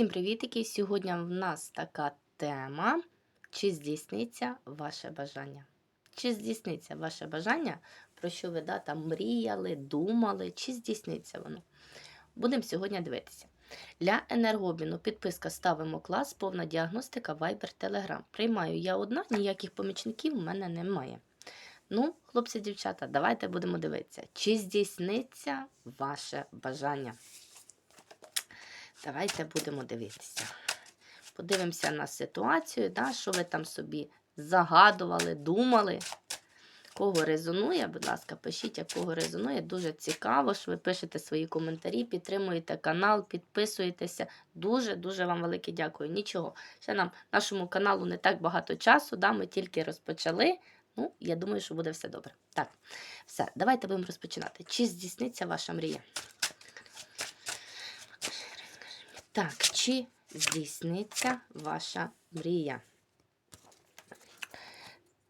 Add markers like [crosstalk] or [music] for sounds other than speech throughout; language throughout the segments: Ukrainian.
Всім привітики! Сьогодні в нас така тема: чи здійсниться ваше бажання? Чи здійсниться ваше бажання, про що ви да, там мріяли, думали, чи здійсниться воно? Будемо сьогодні дивитися. Для енергообміну підписка ставимо клас, повна діагностика, Viber, Telegram. Приймаю я одна, ніяких помічників в мене немає. Ну, хлопці, дівчата, давайте будемо дивитися, чи здійсниться ваше бажання. Давайте будемо дивитися. Подивимося на ситуацію, да, що ви там собі загадували, думали. Кого резонує, будь ласка, пишіть, а кого резонує. Дуже цікаво, що ви пишете свої коментарі, підтримуєте канал, підписуєтеся. Дуже-дуже вам велике дякую. Нічого. Ще нам нашому каналу не так багато часу, да, ми тільки розпочали. Ну, я думаю, що буде все добре. Так, все, давайте будемо розпочинати. Чи здійсниться ваша мрія? Так, чи здійсниться ваша мрія?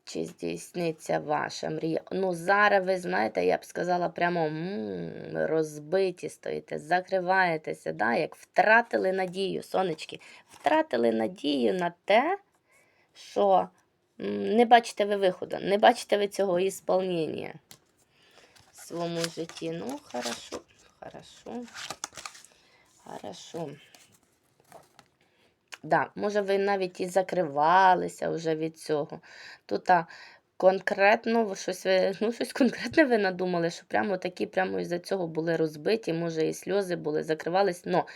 Чи здійсниться ваша мрія? Ну, зараз ви знаєте, я б сказала, прямо м, розбиті стоїте, закриваєтеся, да? як втратили надію, сонечки, втратили надію на те, що м, не бачите ви виходу, не бачите ви цього ісполнення в своєму житті. Ну, хорошо, хорошо, хорошо. Да, може, ви навіть і закривалися вже від цього. Тут а, конкретно щось ви, [laughs] ну, щось конкретне ви надумали, що прямо такі прямо із-за цього були розбиті, може, і сльози були, закривались. Но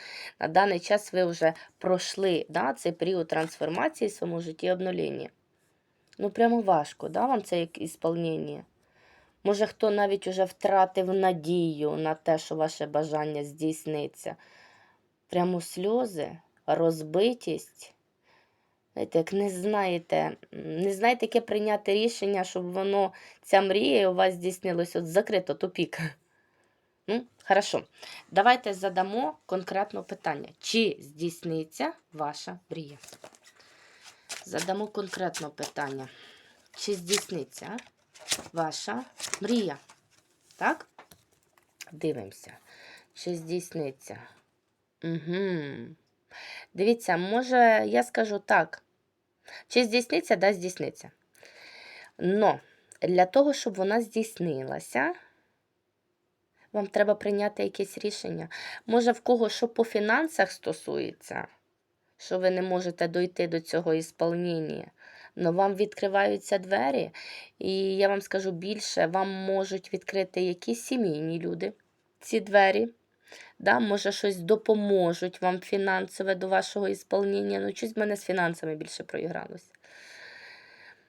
на даний час ви вже пройшли да, цей період трансформації в своєму житті обнулення. Ну, прямо важко, да, вам це як ісполнення? Може, хто навіть уже втратив надію на те, що ваше бажання здійсниться. Прямо сльози розбитість. Знаєте, як не знаєте, не знаєте, яке прийняти рішення, щоб воно, ця мрія у вас здійснилась от закрито тупік. [laughs] Ну, хорошо. Давайте задамо конкретне питання. Чи здійсниться ваша мрія? Задамо конкретне питання. Чи здійсниться ваша мрія? Так? Дивимося. Чи здійсниться? Угу. Дивіться, може, я скажу так. Чи здійсниться, да, здійсниться. Но для того, щоб вона здійснилася, вам треба прийняти якесь рішення. Може, в кого що по фінансах стосується, що ви не можете дойти до цього ісполнення. Но вам відкриваються двері, і я вам скажу більше, вам можуть відкрити якісь сімейні люди ці двері да, може щось допоможуть вам фінансове до вашого ісполнення. Ну, щось в мене з фінансами більше проігралося.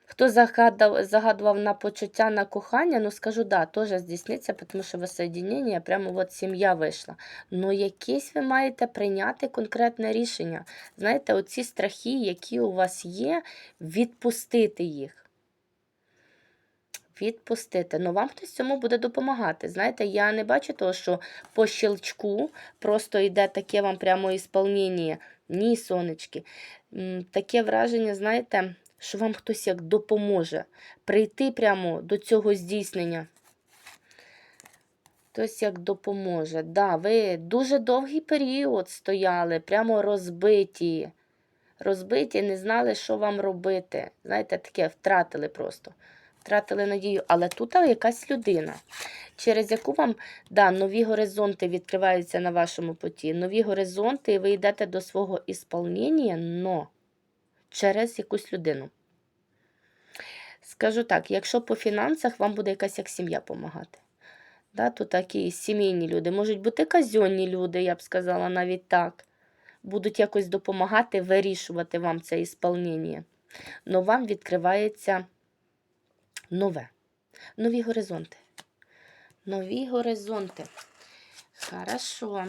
Хто загадав, загадував на почуття, на кохання, ну скажу, да, теж здійсниться, тому що воссоєдінення, прямо от сім'я вийшла. Ну, якесь ви маєте прийняти конкретне рішення. Знаєте, оці страхи, які у вас є, відпустити їх відпустити. Ну, вам хтось цьому буде допомагати. Знаєте, я не бачу того, що по щелчку просто йде таке вам прямо ісполнення. Ні, сонечки. Таке враження, знаєте, що вам хтось як допоможе прийти прямо до цього здійснення. Хтось як допоможе. Да, ви дуже довгий період стояли, прямо розбиті. Розбиті, не знали, що вам робити. Знаєте, таке втратили просто втратили надію, але тут якась людина, через яку вам да, нові горизонти відкриваються на вашому путі. Нові горизонти, і ви йдете до свого ісполнення, но через якусь людину. Скажу так, якщо по фінансах вам буде якась як сім'я допомагати. Да, то такі сімейні люди, можуть бути казьонні люди, я б сказала, навіть так. Будуть якось допомагати вирішувати вам це ісполнення. Но вам відкривається нове. Нові горизонти. Нові горизонти. Хорошо.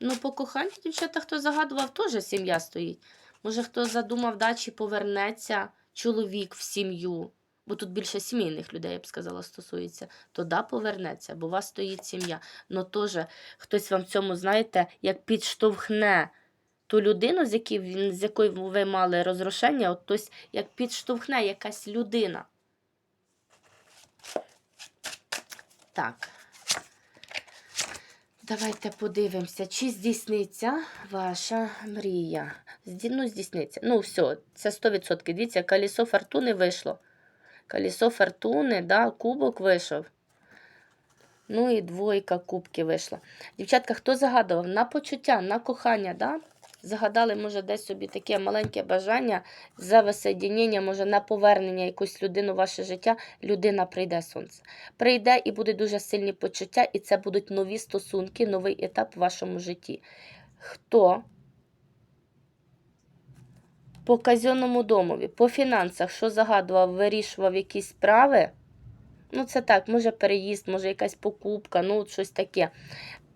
Ну, по коханню, дівчата, хто загадував, теж сім'я стоїть. Може, хто задумав, да, чи повернеться чоловік в сім'ю, бо тут більше сімейних людей, я б сказала, стосується, то да, повернеться, бо у вас стоїть сім'я. Ну теж хтось вам в цьому, знаєте, як підштовхне ту людину, з якою, з якою ви мали розрушення, от хтось як підштовхне якась людина. Так. Давайте подивимося, чи здійсниться ваша мрія. Ну, здійсниться. Ну, все, це 100%. Дивіться, колесо фортуни вийшло. Колесо фортуни, да, кубок вийшов. Ну і двойка кубки вийшла. Дівчатка, хто загадував на почуття, на кохання, да? Загадали, може, десь собі таке маленьке бажання за висоєднення, може, на повернення якусь людину в ваше життя, людина прийде сонце. Прийде і буде дуже сильні почуття, і це будуть нові стосунки, новий етап в вашому житті. Хто по казенному домові, по фінансах, що загадував, вирішував якісь справи, ну це так, може переїзд, може якась покупка, ну от щось таке.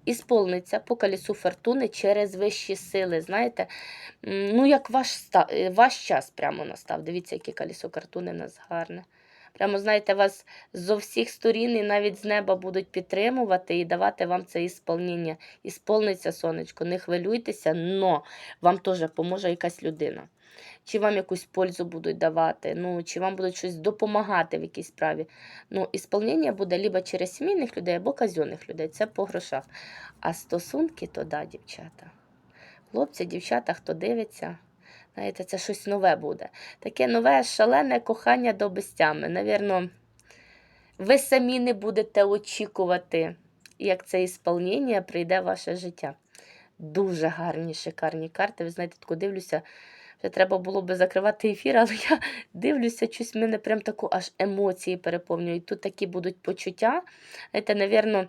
Ісполниться по колесу фортуни через вищі сили. Знаєте, ну як ваш, е, ваш час прямо настав. Дивіться, яке колесо фортуни в нас гарне. Прямо, знаєте, вас зо всіх сторін і навіть з неба будуть підтримувати і давати вам це ісполнення. Ісполниться сонечко, не хвилюйтеся, но вам теж поможе якась людина. Чи вам якусь пользу будуть давати, ну, чи вам будуть щось допомагати в якійсь справі. Ну, ісполнення буде либо через сімейних людей, або казенних людей. Це по грошах. А стосунки то да, дівчата. Хлопці, дівчата, хто дивиться, знаєте, це щось нове буде. Таке нове, шалене кохання до безтями. Навірно, ви самі не будете очікувати, як це ісполнення прийде в ваше життя. Дуже гарні, шикарні карти. Ви знаєте, таку дивлюся. Вже треба було би закривати ефір, але я дивлюся, щось в мене прям таку аж емоції переповнюють. Тут такі будуть почуття. Знаєте, навірно,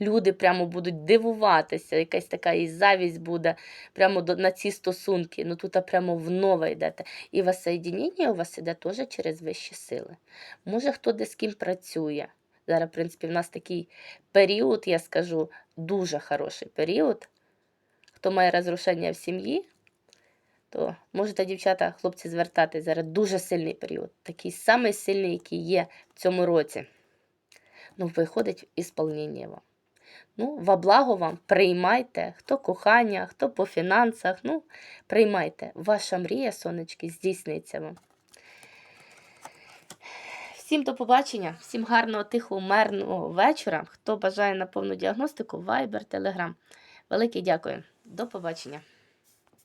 люди прямо будуть дивуватися, якась така і завість буде прямо на ці стосунки. Ну тут прямо в нове йдете. І воссоєдінення у вас іде теж через вищі сили. Може, хто де з ким працює. Зараз, в принципі, в нас такий період, я скажу, дуже хороший період. Хто має розрушення в сім'ї, то можете, дівчата, хлопці, звертати зараз дуже сильний період. Такий самий сильний, який є в цьому році. Ну, виходить ісполнення вам. Ну, во благо вам, приймайте, хто кохання, хто по фінансах. Ну, приймайте. Ваша мрія, сонечки, здійсниться вам. Всім до побачення, всім гарного, тихого, мирного вечора. Хто бажає на повну діагностику, Viber, Telegram. Велике дякую. До побачення.